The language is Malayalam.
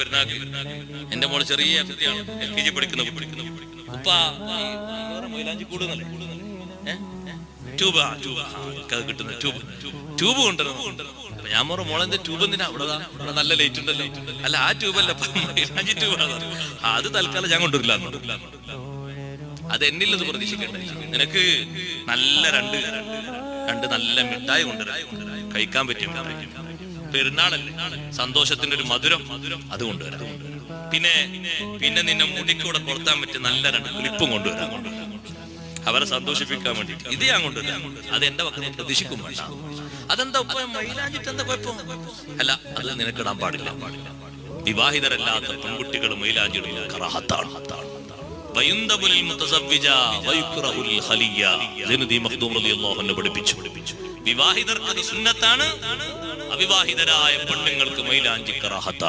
പെരുന്നാക്ക് എന്റെ മോൾ ചെറിയ കുട്ടിയാണ് എൽ കെ ജി പഠിക്കുന്ന പഠിക്കുന്ന? ട്യൂബ് ഞാൻ മോറ മോളെന്റെ ട്യൂബ് എന്തിനാ? അവിടെ ഇവിടെ നല്ല ലൈറ്റ് ഉണ്ടല്ലോ. അല്ല ആ ട്യൂബ് അല്ല മൈലാഞ്ചി ട്യൂബ് അത് തൽക്കാലം ഞാൻ കൊണ്ടുവരില്ല. അത് എന്നില്ലെന്ന് പ്രതീക്ഷിക്കട്ടെ നിനക്ക് നല്ല രണ്ട് രണ്ട് നല്ല മിഠായി കൊണ്ടുവരാം. കഴിക്കാൻ പറ്റും. പെരുന്നാളല്ലേ? സന്തോഷത്തിന്റെ ഒരു മധുരം അത് കൊണ്ടുവരാം. പിന്നെ പിന്നെ നിന്നെ മുടിക്കൂടെ കൊളുത്താൻ പറ്റിയ നല്ല രണ്ട് ക്ലിപ്പും കൊണ്ടുവരാം. അവരെ സന്തോഷിപ്പിക്കാൻ വേണ്ടി ഇത് ഞാൻ കൊണ്ടുവരാം. അത് എന്റെ വക്കത്ത് പ്രതീക്ഷിക്കും വേണ്ട. അതെന്താ ഉപ്പ? എന്താ കുഴപ്പം? അല്ല അത് നിനക്കിടാൻ പാടില്ല. വിവാഹിതരല്ലാത്ത പെൺകുട്ടികൾ പഠിപ്പിച്ചു. വിവാഹിതർക്ക് അത് സുന്നത്താണ്. അവിവാഹിതരായ പെണ്ണുങ്ങൾക്ക് മൈലാഞ്ചി കറാഹത്താണ്